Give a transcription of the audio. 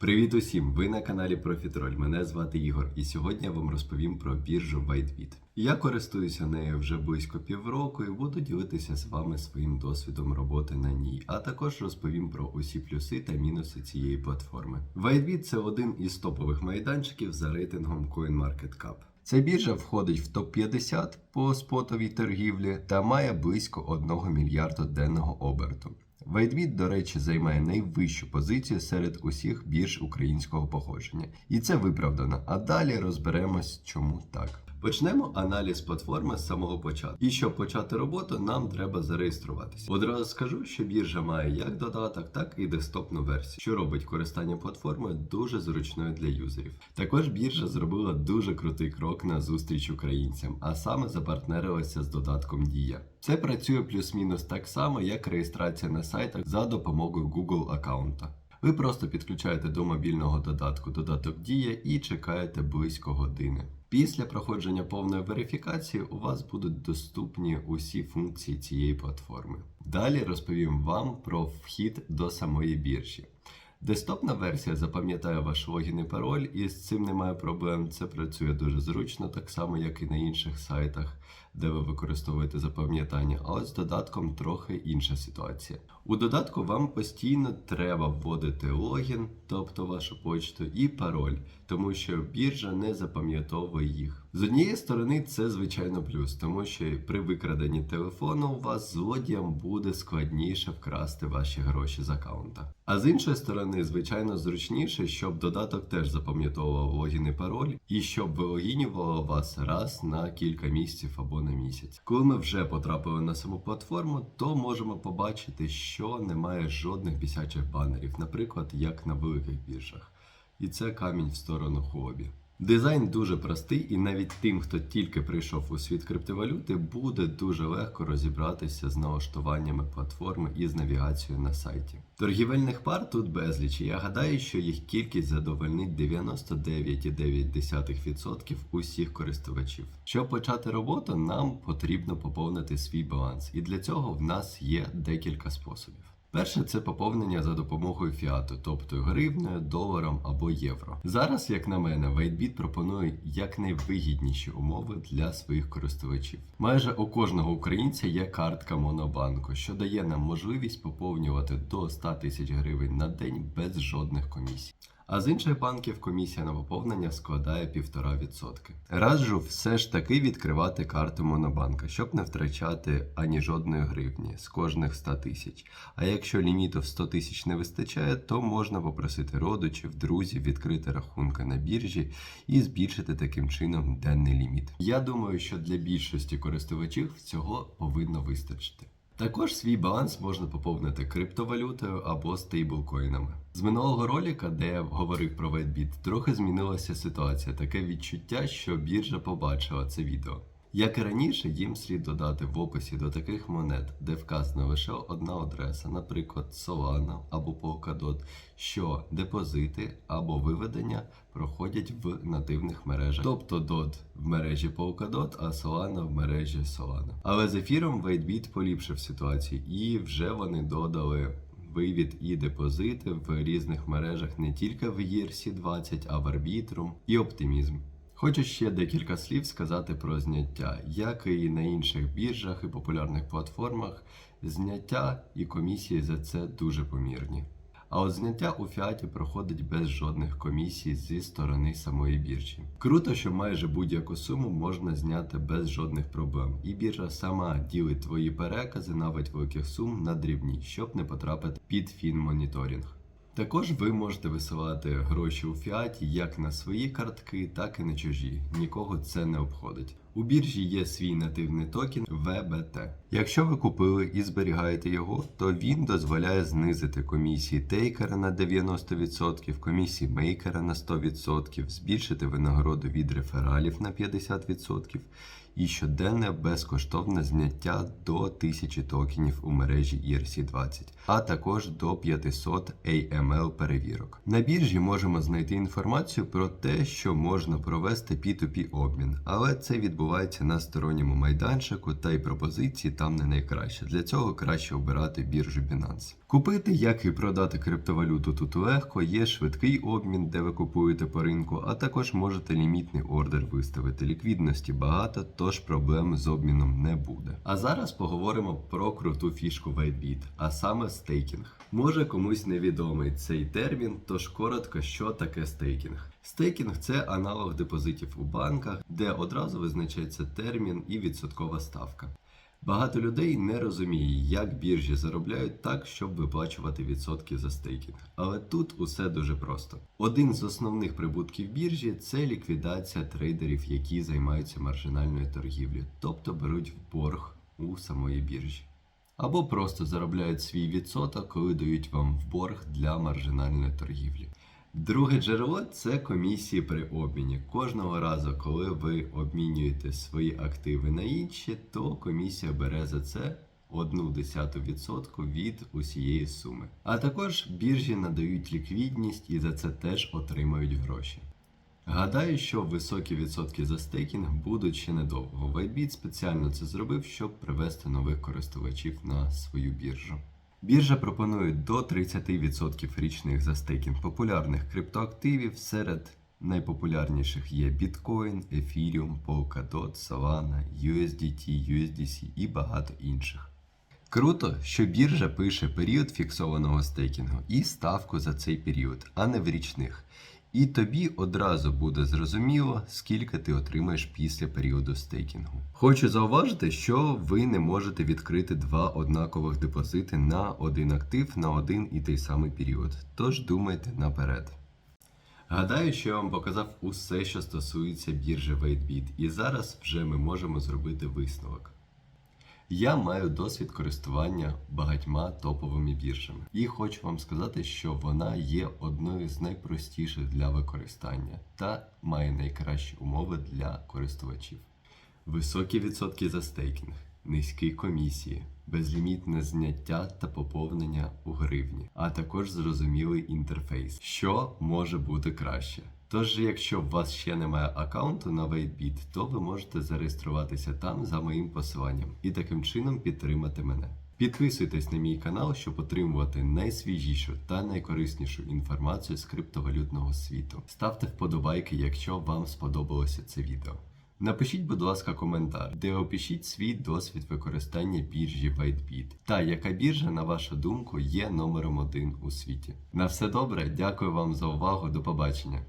Привіт усім! Ви на каналі Профітроль. Мене звати Ігор, і сьогодні я вам розповім про біржу WhiteBit. Я користуюся нею вже близько півроку і буду ділитися з вами своїм досвідом роботи на ній, а також розповім про усі плюси та мінуси цієї платформи. WhiteBit – це один із топових майданчиків за рейтингом CoinMarketCap. Ця біржа входить в топ-50 по спотовій торгівлі та має близько 1 мільярда денного оберту. WhiteBit, до речі, займає найвищу позицію серед усіх бірж українського походження. І це виправдано. А далі розберемось, чому так. Почнемо аналіз платформи з самого початку. І щоб почати роботу, нам треба зареєструватися. Одразу скажу, що біржа має як додаток, так і десктопну версію, що робить користання платформою дуже зручною для юзерів. Також біржа зробила дуже крутий крок на зустріч українцям, а саме запартнерилася з додатком Дія. Це працює плюс-мінус так само, як реєстрація на сайтах за допомогою Google аккаунта. Ви просто підключаєте до мобільного додатку додаток Дія і чекаєте близько години. Після проходження повної верифікації у вас будуть доступні усі функції цієї платформи. Далі розповім вам про вхід до самої біржі. Десктопна версія запам'ятає ваш логін і пароль, і з цим немає проблем. Це працює дуже зручно, так само, як і на інших сайтах, де ви використовуєте запам'ятання. А от з додатком трохи інша ситуація. У додатку вам постійно треба вводити логін, тобто вашу почту, і пароль, тому що біржа не запам'ятовує їх. З однієї сторони, це звичайно плюс, тому що при викраденні телефону у вас злодіям буде складніше вкрасти ваші гроші з аккаунта. А з іншої сторони, звичайно, зручніше, щоб додаток теж запам'ятовував логін і пароль, і щоб вилогінювало вас раз на кілька місяців або на місяць. Коли ми вже потрапили на саму платформу, то можемо побачити, що немає жодних бісячих банерів, наприклад, як на великих біржах. І це камінь в сторону хобі. Дизайн дуже простий, і навіть тим, хто тільки прийшов у світ криптовалюти, буде дуже легко розібратися з налаштуваннями платформи і з навігацією на сайті. Торгівельних пар тут безліч. Я гадаю, що їх кількість задовольнить 99,9% усіх користувачів. Щоб почати роботу, нам потрібно поповнити свій баланс, і для цього в нас є декілька способів. Перше це поповнення за допомогою фіату, тобто гривнею, доларом або євро. Зараз, як на мене, WhiteBit пропонує якнайвигідніші умови для своїх користувачів. Майже у кожного українця є картка Монобанку, що дає нам можливість поповнювати до 100 тисяч гривень на день без жодних комісій. А з інших банків комісія на поповнення складає 1,5%. Раджу все ж таки відкривати карту Монобанка, щоб не втрачати ані жодної гривні з кожних 100 тисяч. А якщо ліміту в 100 тисяч не вистачає, то можна попросити родичів, друзів відкрити рахунки на біржі і збільшити таким чином денний ліміт. Я думаю, що для більшості користувачів цього повинно вистачити. Також свій баланс можна поповнити криптовалютою або стейблкоїнами. З минулого роліка, де я говорив про Ведбіт, трохи змінилася ситуація. Таке відчуття, що біржа побачила це відео. Як і раніше, їм слід додати в описі до таких монет, де вказана лише одна адреса, наприклад, Solana або Polkadot, що депозити або виведення проходять в нативних мережах, тобто DOT в мережі Polkadot, а Solana в мережі Solana. Але з ефіром WhiteBit поліпшив ситуацію, і вже вони додали. Вивід і депозити в різних мережах не тільки в ERC20, а в Arbitrum і Optimism. Хочу ще декілька слів сказати про зняття, як і на інших біржах і популярних платформах, зняття і комісії за це дуже помірні. А от зняття у фіаті проходить без жодних комісій зі сторони самої біржі. Круто, що майже будь-яку суму можна зняти без жодних проблем, і біржа сама ділить твої перекази навіть великих сум на дрібні, щоб не потрапити під фінмоніторинг. Також ви можете висилати гроші у фіаті як на свої картки, так і на чужі. Нікого це не обходить. У біржі є свій нативний токен VBT. Якщо ви купили і зберігаєте його, то він дозволяє знизити комісії тейкера на 90%, комісії мейкера на 100%, збільшити винагороду від рефералів на 50% і щоденне безкоштовне зняття до 1000 токенів у мережі ERC20, а також до 500 AML перевірок. На біржі можемо знайти інформацію про те, що можна провести P2P обмін, але це відбувається на сторонньому майданчику, та й пропозиції там не найкраще. Для цього краще обирати біржу Binance. Купити, як і продати криптовалюту тут легко, є швидкий обмін, де ви купуєте по ринку, а також можете лімітний ордер виставити. Ліквідності багато, тож проблем з обміном не буде. А зараз поговоримо про круту фішку WhiteBit, а саме стейкінг. Може комусь невідомий цей термін, тож коротко, що таке стейкінг. Стейкінг це аналог депозитів у банках, де одразу визначається термін і відсоткова ставка. Багато людей не розуміє, як біржі заробляють так, щоб виплачувати відсотки за стейкінг. Але тут усе дуже просто. Один з основних прибутків біржі це ліквідація трейдерів, які займаються маржинальною торгівлею, тобто беруть в борг у самої біржі. Або просто заробляють свій відсоток, коли дають вам в борг для маржинальної торгівлі. Друге джерело це комісії при обміні. Кожного разу, коли ви обмінюєте свої активи на інші, то комісія бере за це 0,1% від усієї суми. А також біржі надають ліквідність і за це теж отримають гроші. Гадаю, що високі відсотки за стейкінг будуть ще недовго. Вайбіт спеціально це зробив, щоб привести нових користувачів на свою біржу. Біржа пропонує до 30% річних за стейкінг популярних криптоактивів. Серед найпопулярніших є Bitcoin, Ethereum, Polkadot, Solana, USDT, USDC і багато інших. Круто, що біржа пише період фіксованого стейкінгу і ставку за цей період, а не в річних. І тобі одразу буде зрозуміло, скільки ти отримаєш після періоду стейкінгу. Хочу зауважити, що ви не можете відкрити два однакових депозити на один актив на один і той самий період. Тож думайте наперед. Гадаю, що я вам показав усе, що стосується біржі WaitBit, і зараз вже ми можемо зробити висновок. Я маю досвід користування багатьма топовими біржами, і хочу вам сказати, що вона є одною з найпростіших для використання та має найкращі умови для користувачів. Високі відсотки за стейкінг, низькі комісії, безлімітне зняття та поповнення у гривні, а також зрозумілий інтерфейс, що може бути краще. Тож, якщо у вас ще немає аккаунту на WaitBit, то ви можете зареєструватися там за моїм посиланням і таким чином підтримати мене. Підписуйтесь на мій канал, щоб отримувати найсвіжішу та найкориснішу інформацію з криптовалютного світу. Ставте вподобайки, якщо вам сподобалося це відео. Напишіть, будь ласка, коментар, де опишіть свій досвід використання біржі WhiteBit та яка біржа, на вашу думку, є номером один у світі. На все добре, дякую вам за увагу, до побачення.